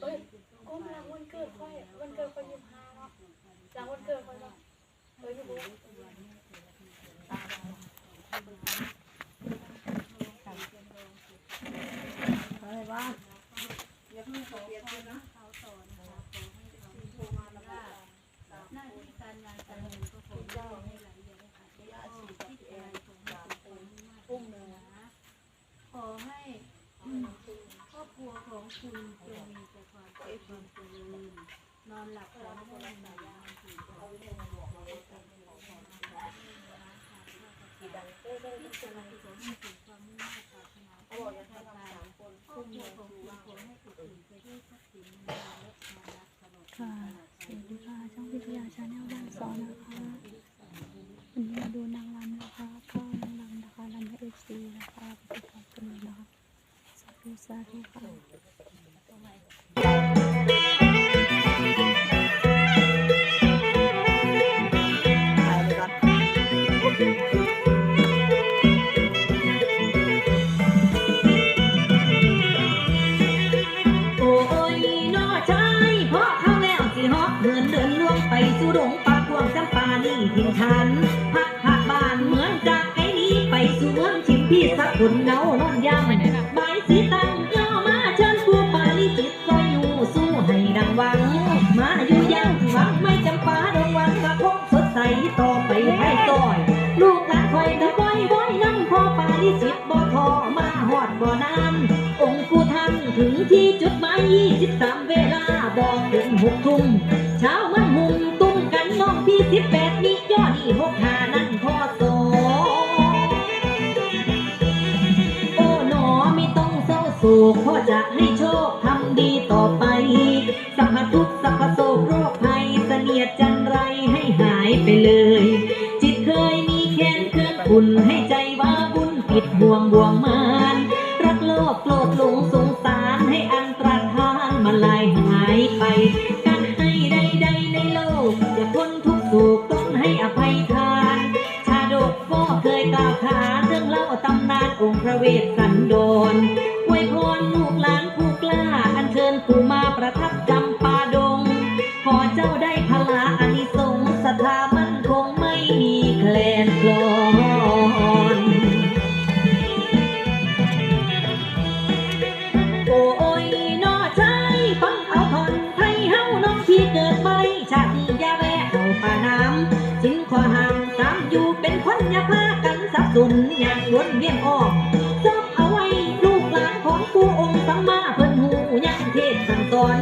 เอ้ยก้มหลังวันเกิดค่อยวันเกิดค่อยยี่สิบห้าเนาะหลังวันเกิดค่อยเนาะเอออยู่บ่อะไรบ้างหน้าที่การงานการเงินก็ขอให้หลเวียนค่ะที่อาชีพที่อะขอให้สมผลมากพุ่งเลยนะขอให้ ครัวของคุณจงมีแต่ความสุขความเจริญนอนหลับฝันให้นอนหลับฝันขอให้ขอให้การเงินของคุณที่ดังเต้ได้ที่อะไรขอให้ถึงความมุ่งมั่นปรารถนาทุกประการครอบครัวของคุณขอให้ถูกถึงไปด้วยทรัพย์สินเงินและความรักตลอดค่ะสวัสดีค่ะช่องวิทยาชาแนลบ้านสอนนะ นี่ถิ่นฐานพักหักบ้านเหมือนจากไอ้นี้ไปสู่เมืองชิมพี่สักคนเงานอนยำใบายสีตั้งย่อมาเชิญผู้ปาลิจิตก็อยู่สู้ให้ดังหวัง มาอยู่ยังหวังไม่จำปาดงวังกระพงสดใสต่อไปให้ต่อยลูกหลานคอยตะบอยบอยน้ำพอปาลิจิตบ่ทอมาหอดบ่อนานองค์ผู้ท่านถึงที่จุดหมาย23เวลาบอกถึ โศกพ่อจะให้โชคทำดีต่อไป สัพพทุกสัพพโศกโรคภัยเสนียดจันไรให้หายไปเลย จิตเคยมีแค้นเครื่องคุณให้ใจว่าบุญปิดบ่วงบ่วงมาน รักโลกโกรธโล อย่าพากันสับสนอย่างวนเวียนออกซอบเอาไว้ลูกหลานของผู้องค์สัมมาเพิ่นหูยังเทศสั่งสอน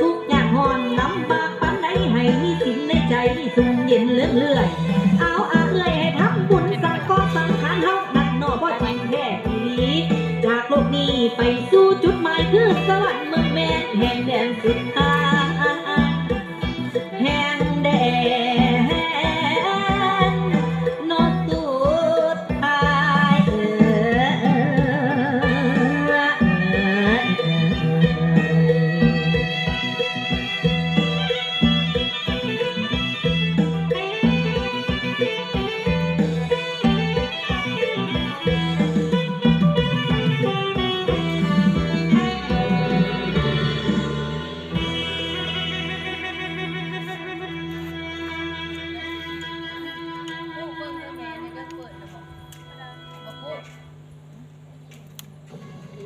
ทุกอย่างหอนลำบากปานใดให้มีสิ่งในใจสุ่มเย็นเลื่อนเลื่อยเอาอาเอ้ยให้ทำบุญสังก็สังขารเฮานักหนอบ่จริงแท้ทีนี้จากโลกนี้ไปสู่จุดหมายคือสวรรค์เมืองแม่นแห่งแดนสุดท้าย